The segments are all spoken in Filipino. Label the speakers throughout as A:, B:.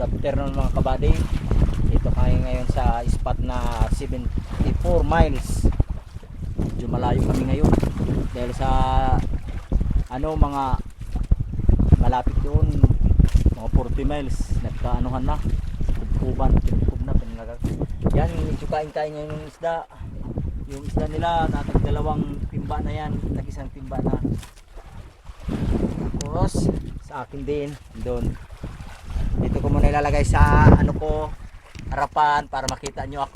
A: Good afternoon mga kabady. Dito kayo ngayon sa spot na 74 miles. Medyo malayo kami ngayon. Dahil sa ano mga malapit yun mga 40 miles nagkaanuhan na kubkuban kinukub na pinagag yan medyo kain tayo ngayon ng isda yung isda nila natag dalawang timba na yan nag isang timba na tapos sa akin din doon ilalagay sa ano ko harapan para makita nyo.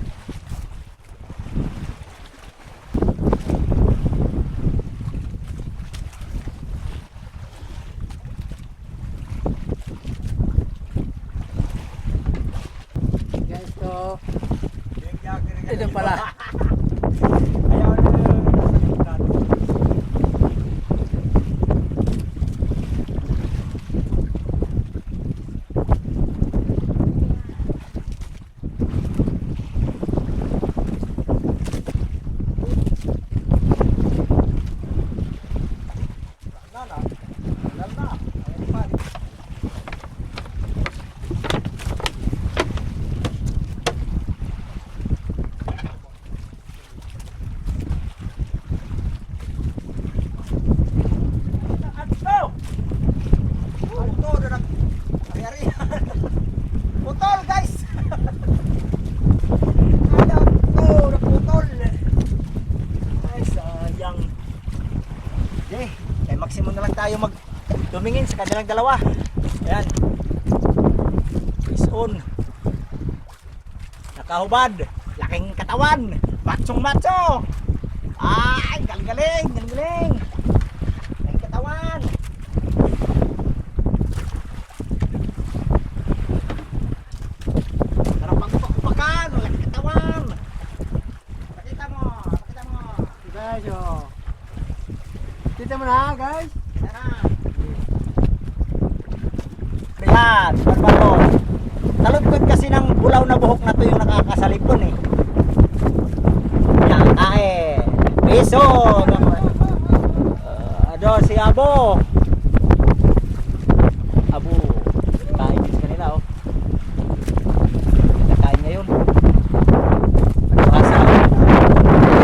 A: Ako guys to ito pala Putol guys! Ano to? Naputol! Ay, sayang. Okay, kay maximum na lang tayo mag tumingin sa kanilang dalawa. Ayan. Is on. Nakahubad. Laking katawan. Machong macho. Ay, galing-galing. Galing-galing. Laking katawan. Sarap pagpapakan, walang katawan. Pakita mo, pakita mo.
B: Guys, oh. Kita mo na, guys.
A: Yan. Yan, barbaro. Taludtod kasi ng bulaw na buhok na to yung nakakasalipon eh. Yan, ae. Piso. Uh, ado, si. Abo. Kain din sa kanila oh. Nakain ngayon. Ano asa?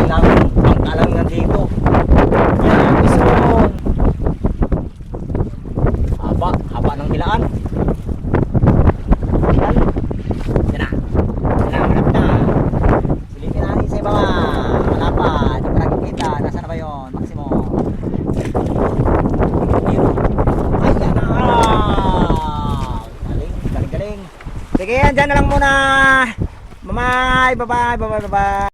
A: Ilang pangkalang nandito. Yan, ison. Haba, haba ng bilaan. Yan. Yan na. Yan na, malapit na. Silipin natin sa iba. Malapad. Hindi pa nakikita. Nasaan na ba yun? Maximo. Yun. Ay, yan na. Galing, galing, galing. Sige yan, dyan na lang muna. Bye-bye, bye-bye, bye-bye, bye-bye.